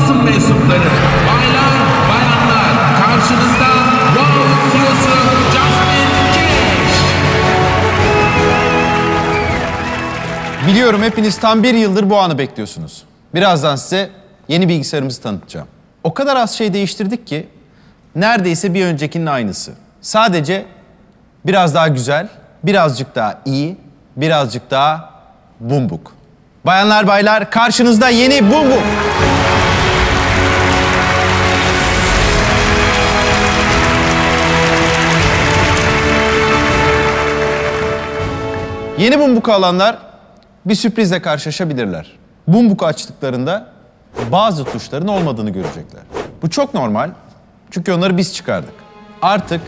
basın mensupları, baylar, bayanlar, karşınızda Wow CEO'su Justin Cash. Biliyorum hepiniz tam bir yıldır bu anı bekliyorsunuz. Birazdan size yeni bilgisayarımızı tanıtacağım. O kadar az şey değiştirdik ki neredeyse bir öncekinin aynısı. Sadece biraz daha güzel, birazcık daha iyi, birazcık daha bumbuk. Bayanlar baylar karşınızda yeni bumbuk. Yeni Bumbuk'u alanlar bir sürprizle karşılaşabilirler. Bumbuk'u açtıklarında bazı tuşların olmadığını görecekler. Bu çok normal çünkü onları biz çıkardık. Artık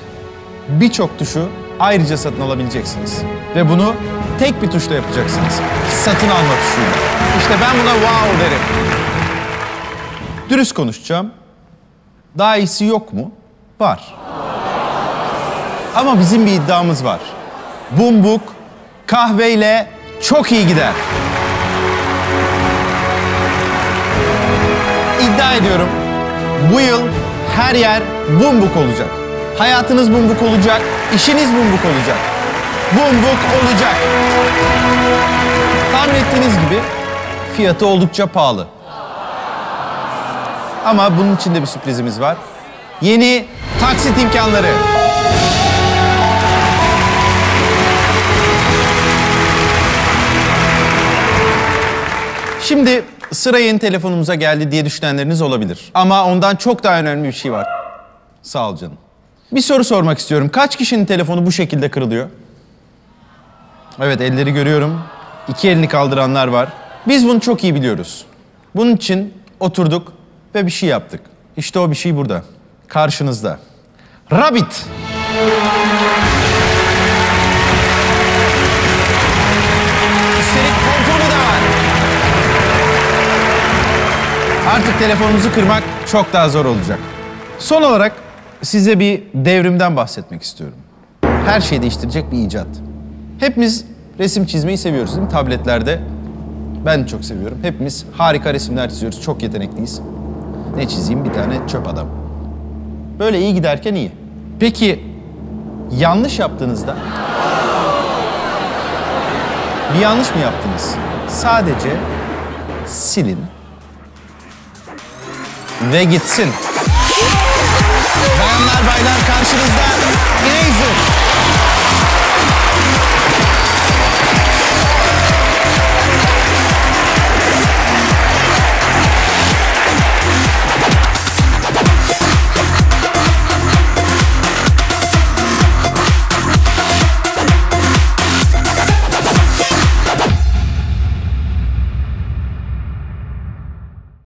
birçok tuşu ayrıca satın alabileceksiniz. Ve bunu tek bir tuşla yapacaksınız. Satın alma tuşuyla. İşte ben buna wow derim. Dürüst konuşacağım. Daha iyisi yok mu? Var. Ama bizim bir iddiamız var. Bumbuk kahveyle çok iyi gider. İddia ediyorum bu yıl her yer bumbuk olacak. Hayatınız bumbuk olacak, işiniz bumbuk olacak. Bumbuk olacak. Tahmin ettiğiniz gibi fiyatı oldukça pahalı. Ama bunun için de bir sürprizimiz var. Yeni taksit imkanları. Şimdi sıra yeni telefonumuza geldi diye düşünenleriniz olabilir. Ama ondan çok daha önemli bir şey var. Sağ ol canım. Bir soru sormak istiyorum. Kaç kişinin telefonu bu şekilde kırılıyor? Evet elleri görüyorum. İki elini kaldıranlar var. Biz bunu çok iyi biliyoruz. Bunun için oturduk ve bir şey yaptık. İşte o bir şey burada. Karşınızda. Rabbit. Artık telefonunuzu kırmak çok daha zor olacak. Son olarak size bir devrimden bahsetmek istiyorum. Her şeyi değiştirecek bir icat. Hepimiz resim çizmeyi seviyoruz değil mi? Tabletlerde. Ben de çok seviyorum. Hepimiz harika resimler çiziyoruz. Çok yetenekliyiz. Ne çizeyim? Bir tane çöp adam. Böyle iyi giderken iyi. Peki yanlış yaptığınızda bir yanlış mı yaptınız? Sadece silin ve gitsin. Bayanlar baylar karşınızda.